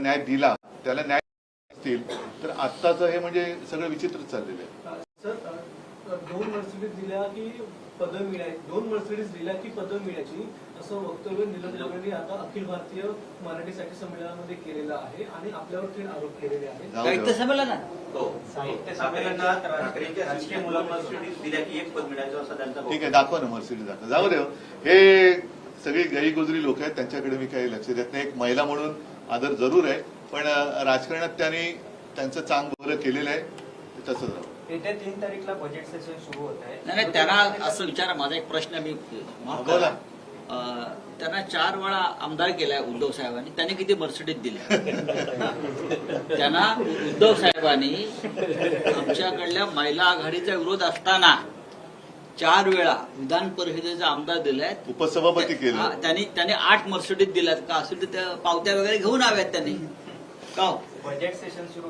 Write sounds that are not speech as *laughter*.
न्याय दिला त्याला न्याय असतील तर आत्ताचं हे म्हणजे सगळं विचित्रच चाललेलं आहे. दोन मर्सिडीज दिल्या की पदं मिळायची दोन मर्सिडीज दिल्या की पदं मिळायची असं वक्तव्य निलम गोऱ्हेंनी आता अखिल भारतीय मराठी साहित्य संमेलनामध्ये केलेलं आहे आणि आपल्यावर थेट आरोप केलेले आहेत. जाऊ साहित्य. संमेलनात? हो. साहित्य संमेलनात राजकीय राजकीय मुलांना दिल्या की एक पद मिळायचं असा त्यांचा ठीक आहे दाखवा ना मर्सिडीज दाखवा जाऊ दे. हो. सगळी गईगुजरी लोक आहेत त्यांच्याकडे मी काही लक्ष देत नाही. एक महिला म्हणून आदर जरूर आहे पण राजकारणात त्यांनी त्यांचं चांग बरं केलेलं आहे ते तसंच राहू येत्या तीन तारीखला बजेट सेशन सुरू होत आहे. नाही नाही त्यांना असं विचारा माझा एक प्रश्न मी माफ करा. त्यांना चार वेळा आमदार केलाय उद्धव साहेबांनी त्यांनी किती मर्सिडीज दिल्या *laughs* त्यांना उद्धव साहेबांनी आमच्याकडल्या महिला आघाडीचा विरोध असताना चार वेळा विधान परिषदेचा आमदार दिलाय. उपसभापती हा, केलं. त्यांनी त्यांनी आठ मर्सिडीज दिल्यात का? असेल तर त्या पावत्या वगैरे घेऊन हव्यात त्यांनी. का हो? बजेट सेशन सुरू